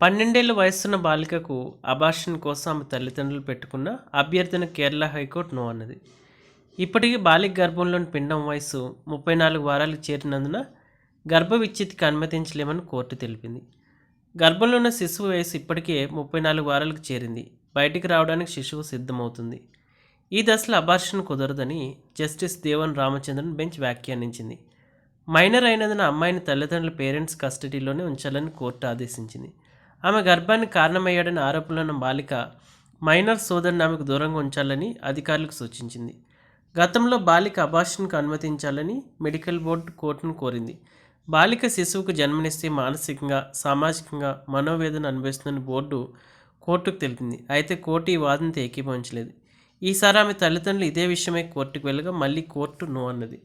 పన్నెండేళ్ళ వయసున్న బాలికకు అబార్షన్ కోసం ఆమె తల్లిదండ్రులు పెట్టుకున్న అభ్యర్థన కేరళ హైకోర్టు నో అన్నది. ఇప్పటికీ బాలిక గర్భంలోని పిండం వయసు ముప్పై నాలుగు వారాలకు చేరినందున గర్భ విచ్ఛిత్తికి అనుమతించలేమని కోర్టు తెలిపింది. గర్భంలో ఉన్న శిశువు వయసు ఇప్పటికే ముప్పై నాలుగు వారాలకు చేరింది. బయటికి రావడానికి శిశువు సిద్ధమవుతుంది. ఈ దశలో అబార్షన్ కుదరదని జస్టిస్ దేవన్ రామచంద్రన్ బెంచ్ వ్యాఖ్యానించింది. మైనర్ అయినందున అమ్మాయిని తల్లిదండ్రుల పేరెంట్స్ కస్టడీలోనే ఉంచాలని కోర్టు ఆదేశించింది. ఆమె గర్భానికి కారణమయ్యాడని ఆరోపణలున్న బాలిక మైనర్ సోదరుని ఆమెకు దూరంగా ఉంచాలని అధికారులకు సూచించింది. గతంలో బాలిక అబార్షన్కు అనుమతించాలని మెడికల్ బోర్డు కోర్టును కోరింది. బాలిక శిశువుకు జన్మనిస్తే మానసికంగా సామాజికంగా మనోవేదన అనుభవిస్తుందని బోర్డు కోర్టుకు తెలిపింది. అయితే కోర్టు ఈ వాదనతో ఏకీభవించలేదు. ఈసారి ఆమె తల్లిదండ్రులు ఇదే విషయమై కోర్టుకు వెళ్ళగా మళ్ళీ కోర్టు నో అన్నది.